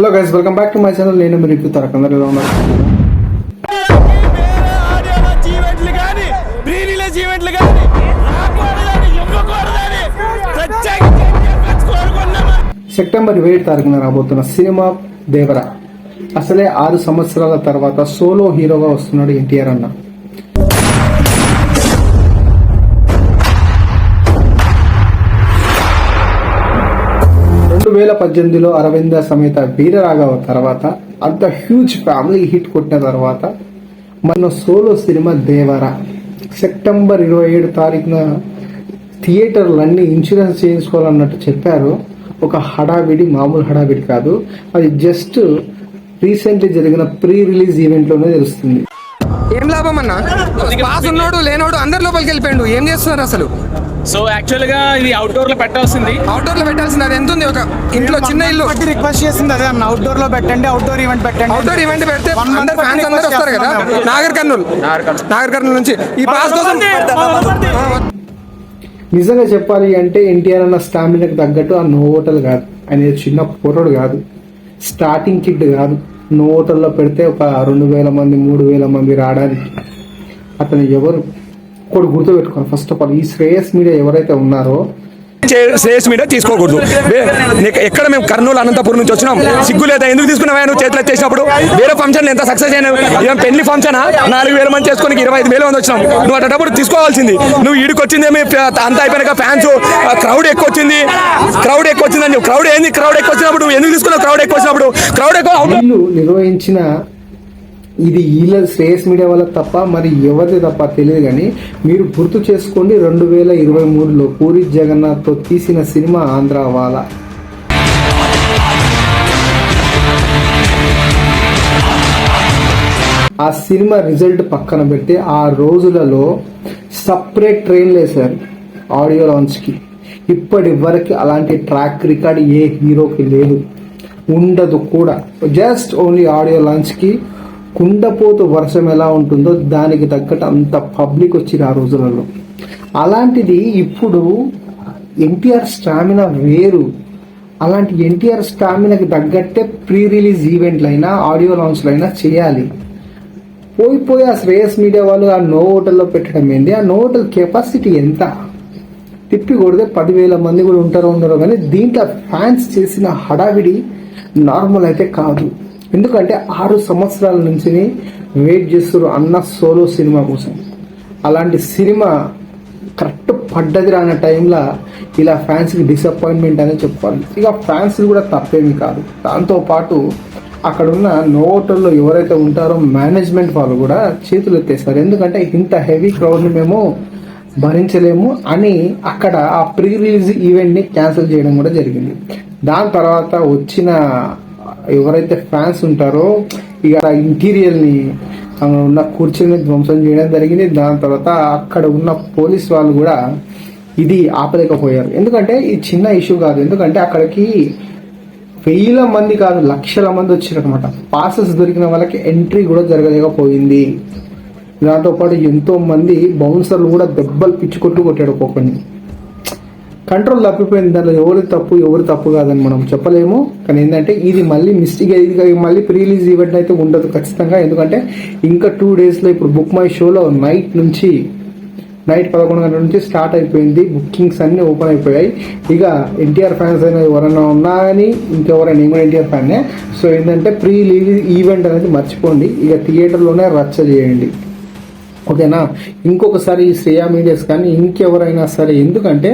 Hello guys welcome back to my channel నేను మీరు ఇప్పుడు తరక. ఎలా ఉన్నారు? సెప్టెంబర్ ఇరవై ఏడు తారీఖున రాబోతున్న సినిమా దేవరా. అసలే ఆరు సంవత్సరాల తర్వాత సోలో హీరోగా వస్తున్నాడు ఎన్టీఆర్ అన్న. వేల పద్దెనిమిదిలో అరవింద సమేత వీరరాఘవ తర్వాత అంత హ్యూజ్ ఫ్యామిలీ హిట్ కొట్టిన తర్వాత మన సోలో సినిమా దేవర. సెప్టెంబర్ ఇరవై ఏడు తారీఖున థియేటర్లన్నీ ఇన్సూరెన్స్ చేయించుకోవాలన్నట్టు చెప్పారు. ఒక హడావిడి మామూలు హడావిడి కాదు. అది జస్ట్ రీసెంట్లీ జరిగిన ప్రీ రిలీజ్ ఈవెంట్లోనే తెలుస్తుంది. ఏం లాభం అన్న? పాస్ ఉన్నోడు లేనోడు అందరి లోపలికి వెళ్ళిపోయిండు. ఏం చేస్తున్నారు అసలు? సో యాక్చువల్గా ఇది అవుట్డోర్లో పెట్టాల్సింది. అవుట్డోర్లో పెట్టాల్సింది. అది ఎంత ఉంది? ఒక ఇంట్లో చిన్న ఇల్లు. ఒకటి రిక్వెస్ట్ చేసింది అదే అన్న. అవుట్డోర్లో పెట్టండి అవుట్డోర్ ఈవెంట్ పెట్టండి. అవుట్డోర్ ఈవెంట్ పెడితే అందరు ఫ్యాన్స్ అందరు వస్తారు కదా. నాగర్ కర్నూలు నాగర్ కర్నూలు నుంచి. ఈ పాస్ కోసం నిజంగా చెప్పాలి అంటే ఎన్టీఆర్ అన్న స్టామినాకి తగ్గట్టు ఆ నో హోటల్ కాదు. ఆయన చిన్న పొరడు కాదు. స్టార్టింగ్ కిడ్ కాదు. నో హోటల్లో పెడితే ఒక రెండు వేల మంది మూడు వేల మంది రావడానికి అతను ఎవరు? ఒకటి గుర్తుపెట్టుకోవాలి. ఫస్ట్ ఆఫ్ ఆల్ ఈ శ్రేయస్ మీడియా ఎవరైతే ఉన్నారో శ్రేయస్ మీద తీసుకోకూడదు. ఎక్కడ మేము కర్నూలు అనంతపురం నుంచి వచ్చినాం. సిగ్గు లేదా? ఎందుకు తీసుకున్నావా నువ్వు చేతులు ఎత్తేసినప్పుడు? వేరే ఫంక్షన్ ఎంత సక్సెస్ అయినా ఏం పెళ్ళి ఫంక్షన్ నాలుగు వేల మంది చేసుకుని ఇరవై ఐదు వేల మంది వచ్చినాం. నువ్వు అటప్పుడు తీసుకోవాల్సింది. నువ్వు ఈడికి వచ్చిందేమి అంత అయిపోయినాక ఫ్యాన్స్ క్రౌడ్ ఎక్కువ వచ్చింది క్రౌడ్ ఎక్కువ వచ్చిందని క్రౌడ్ ఏంది? క్రౌడ్ ఎక్కువ వచ్చినప్పుడు నువ్వు ఎందుకు తీసుకున్నావు? క్రౌడ్ ఎక్కువ వచ్చినప్పుడు క్రౌడ్ ఎక్కువ నిర్వహించిన ఇది వీళ్ళ శ్రేయస్ మీడియా వల్ల తప్ప మరి ఎవరిది తప్ప తెలియదు కానీ మీరు గుర్తు చేసుకోండి రెండు వేల ఇరవై మూడులో పూరి జగన్నాథ్తో తీసిన సినిమా ఆంధ్ర వాల. ఆ సినిమా రిజల్ట్ పక్కన పెట్టి ఆ రోజులలో సపరేట్ ట్రైన్లు వేశారు ఆడియో లాంచ్కి. ఇప్పటి వరకు అలాంటి ట్రాక్ రికార్డ్ ఏ హీరోకి లేదు. ఉండదు కూడా. జస్ట్ ఓన్లీ ఆడియో లాంచ్కి కుండపోతు వర్షం ఎలా ఉంటుందో దానికి తగ్గట్టు అంత పబ్లిక్ వచ్చింది ఆ రోజులలో. అలాంటిది ఇప్పుడు ఎన్టీఆర్ స్టామినా వేరు. అలాంటి ఎన్టీఆర్ స్టామినాకి తగ్గట్టే ప్రీ రిలీజ్ ఈవెంట్లైనా ఆడియో లాంచ్లైనా చేయాలి. పోయి పోయి ఆ శ్రేయస్ మీడియా వాళ్ళు ఆ నో హోటల్లో పెట్టడం ఏంది? ఆ నో హోటల్ కెపాసిటీ ఎంత? తిప్పి కొడితే పదివేల మంది కూడా ఉంటారో ఉండరో కానీ దీంట్లో ఫ్యాన్స్ చేసిన హడావిడి నార్మల్ అయితే కాదు. ఎందుకంటే ఆరు సంవత్సరాల నుంచి వెయిట్ చేస్తారు అన్న సోలో సినిమా కోసం. అలాంటి సినిమా కరెక్ట్ పడ్డది రాని టైంలో ఇలా ఫ్యాన్స్కి డిసప్పాయింట్మెంట్ అనేది చెప్పాలి ఇక ఫ్యాన్స్ కూడా తప్పేమి కాదు. దాంతోపాటు అక్కడున్న ఉన్న ఎవరైతే ఉంటారో మేనేజ్మెంట్ వాళ్ళు కూడా చేతులు ఎత్తేస్తారు. ఎందుకంటే ఇంత హెవీ క్రౌడ్ని మేము భరించలేము అని అక్కడ ఆ ప్రీ రిలీజ్ ఈవెంట్ని క్యాన్సిల్ చేయడం కూడా జరిగింది. దాని తర్వాత వచ్చిన ఎవరైతే ఫ్యాన్స్ ఉంటారో ఇక ఇంటీరియర్ని ఉన్న కుర్చీని ధ్వంసం చేయడం జరిగింది. దాని తర్వాత అక్కడ ఉన్న పోలీస్ వాళ్ళు కూడా ఇది ఆపలేకపోయారు. ఎందుకంటే ఈ చిన్న ఇష్యూ కాదు. ఎందుకంటే అక్కడికి వేల మంది కాదు లక్షల మంది వచ్చారు అనమాట పాసెస్ దొరికిన వాళ్ళకి ఎంట్రీ కూడా జరగలేకపోయింది. దాంతోపాటు ఎంతో మంది బౌన్సర్లు కూడా దెబ్బలు పిచ్చుకొట్టు కొట్టాడు ఒక్కొక్కడిని కంట్రోల్ తప్పిపోయింది. దాంట్లో ఎవరు తప్పు ఎవరు తప్పు కాదని మనం చెప్పలేము. కానీ ఏంటంటే ఇది మళ్ళీ మిస్టేక్ ఇది మళ్ళీ ప్రీ రిలీజ్ ఈవెంట్ అయితే ఉండదు ఖచ్చితంగా. ఎందుకంటే ఇంకా టూ డేస్లో ఇప్పుడు బుక్ మై షోలో నైట్ నుంచి నైట్ పదకొండు గంటల నుంచి స్టార్ట్ అయిపోయింది. బుకింగ్స్ అన్నీ ఓపెన్ అయిపోయాయి. ఇక ఎన్టీఆర్ ఫ్యాన్స్ అయినా ఎవరైనా ఉన్నా కానీ ఇంకెవరైనా నేను కూడా ఎన్టీఆర్ ఫ్యాన్నే సో ఏంటంటే ప్రీ రిలీజ్ ఈవెంట్ అనేది మర్చిపోండి. ఇక థియేటర్లోనే రచ్చ చేయండి. ఓకేనా? ఇంకొకసారి ఈ శ్రేయా మీడియాస్ కానీ ఇంకెవరైనా సరే ఎందుకంటే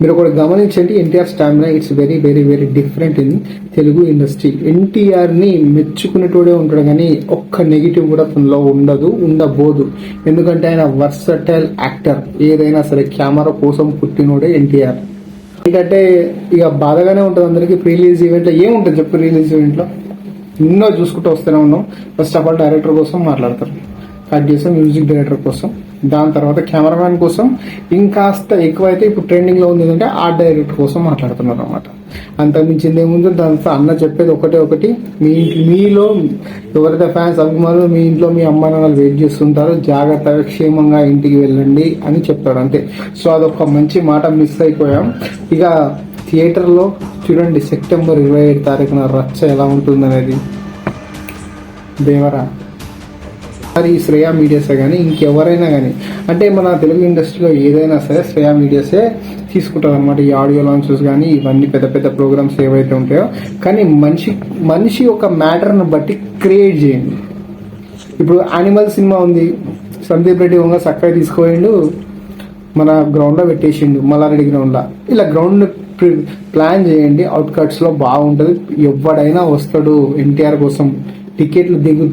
మీరు ఒకటి గమనించండి NTR stamina it's very very very different in Telugu industry ఎన్టీఆర్ని మెచ్చుకునేటోడే ఉంటాడు కానీ ఒక్క నెగిటివ్ కూడా తనలో ఉండదు ఉండబోదు. ఎందుకంటే ఆయన వర్సటైల్ యాక్టర్ ఏదైనా సరే కెమెరా కోసం పుట్టినోడే ఎన్టీఆర్ ఎందుకంటే ఇక బాధగానే ఉంటుంది అందరికీ ప్రీ రిలీజ్ ఈవెంట్లో ఏముంటుంది చెప్పు రిలీజ్ ఈవెంట్లో ఎన్నో చూసుకుంటూ వస్తూనే ఉన్నాం. ఫస్ట్ ఆఫ్ ఆల్ డైరెక్టర్ కోసం మాట్లాడతారు. కట్ చేసాం మ్యూజిక్ డైరెక్టర్ కోసం. దాని తర్వాత కెమెరామ్యాన్ కోసం. ఇంకాస్త ఎక్కువైతే ఇప్పుడు ట్రెండింగ్లో ఉంది ఏంటంటే ఆర్ట్ డైరెక్టర్ కోసం మాట్లాడుతున్నారు అనమాట అంతకుమించింది ఏముంది దాంతో అన్న చెప్పేది ఒకటే ఒకటి. మీ మీలో ఎవరైతే ఫ్యాన్స్ అభిమానులు మీ ఇంట్లో మీ అమ్మ నాన్నలు వెయిట్ చేస్తుంటారో జాగ్రత్తగా క్షేమంగా ఇంటికి వెళ్ళండి అని చెప్తాడు అంతే. సో అదొక మంచి మాట మిస్ అయిపోయాం. ఇక థియేటర్లో చూడండి సెప్టెంబర్ ఇరవై ఏడు తారీఖున రచ్చ ఎలా ఉంటుందనేది. దేవరా? మరి ఈ శ్రేయా మీడియాసే కానీ ఇంకెవరైనా కానీ అంటే మన తెలుగు ఇండస్ట్రీలో ఏదైనా సరే శ్రేయా మీడియాసే తీసుకుంటారు అనమాట ఈ ఆడియో లాంచెస్ కానీ ఇవన్నీ పెద్ద పెద్ద ప్రోగ్రామ్స్ ఏవైతే ఉంటాయో. కానీ మనిషి మనిషి ఒక మ్యాటర్ను బట్టి క్రియేట్ చేయండి. ఇప్పుడు యానిమల్ సినిమా ఉంది. సందీప్ రెడ్డి వంగ చక్కగా తీసుకోయిండు మన గ్రౌండ్లో పెట్టేసిండు మల్లారెడ్డి గ్రౌండ్లో ఇలా గ్రౌండ్ ప్లాన్ చేయండి. అవుట్ కట్స్లో బాగుంటుంది. ఎవడైనా వస్తాడు ఎన్టీఆర్ కోసం. టికెట్లు దిగు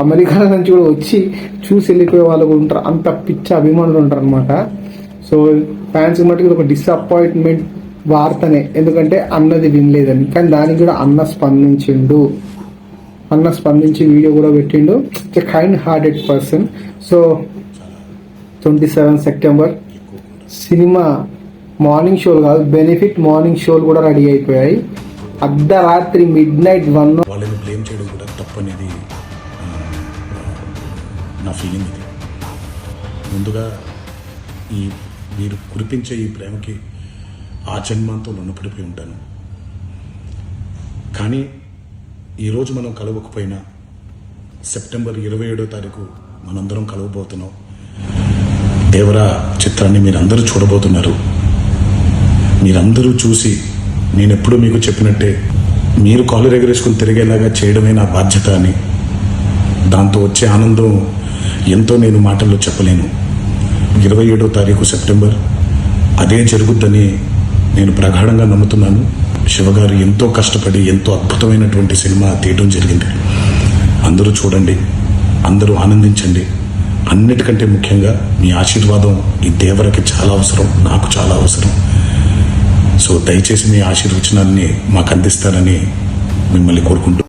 అమెరికా నుంచి కూడా వచ్చి చూసి వెళ్ళిపోయే వాళ్ళు కూడా ఉంటారు. అంత పిచ్చ అభిమానులు ఉంటారు అనమాట సో ఫ్యాన్స్ మటుకు ఒక డిసప్పాయింట్మెంట్ వార్తనే. ఎందుకంటే అన్నది వినలేదని. కానీ దానికి కూడా అన్న స్పందించిండు. అన్న స్పందించి వీడియో కూడా పెట్టిండు. Kind hearted person so twenty seven September cinema morning షోలు కాదు బెనిఫిట్ మార్నింగ్ షోలు కూడా రెడీ అయిపోయాయి. అర్ధరాత్రి మిడ్ నైట్ వన్ వాళ్ళని బ్లేమ్ చేయడం కూడా తప్పనేది నా ఫీలింగ్ ఇది. ముందుగా ఈ మీరు కురిపించే ఈ ప్రేమకి ఆ జన్మంతో రుణపడిపోయి ఉంటాను. కానీ ఈరోజు మనం కలవకపోయినా సెప్టెంబర్ ఇరవై ఏడో తారీఖు మనందరం కలవబోతున్నాం. దేవరా చిత్రాన్ని మీరందరూ చూడబోతున్నారు. మీరందరూ చూసి నేను ఎప్పుడూ మీకు చెప్పినట్టే మీరు కాలు ఎగరేసుకుని తిరిగేలాగా చేయడమే నా బాధ్యత అని. దాంతో వచ్చే ఆనందం ఎంతో నేను మాటల్లో చెప్పలేను. ఇరవై ఏడో తారీఖు సెప్టెంబర్. అదే జరుగుద్దని నేను ప్రగాఢంగా నమ్ముతున్నాను. శివగారు ఎంతో కష్టపడి ఎంతో అద్భుతమైనటువంటి సినిమా తీయడం జరిగింది. అందరూ చూడండి అందరూ ఆనందించండి. అన్నిటికంటే ముఖ్యంగా మీ ఆశీర్వాదం ఈ దేవరకి చాలా అవసరం నాకు చాలా అవసరం. సో దయచేసి మీ ఆశీర్వచనాన్ని మాకు అందిస్తారని మిమ్మల్ని కోరుకుంటూ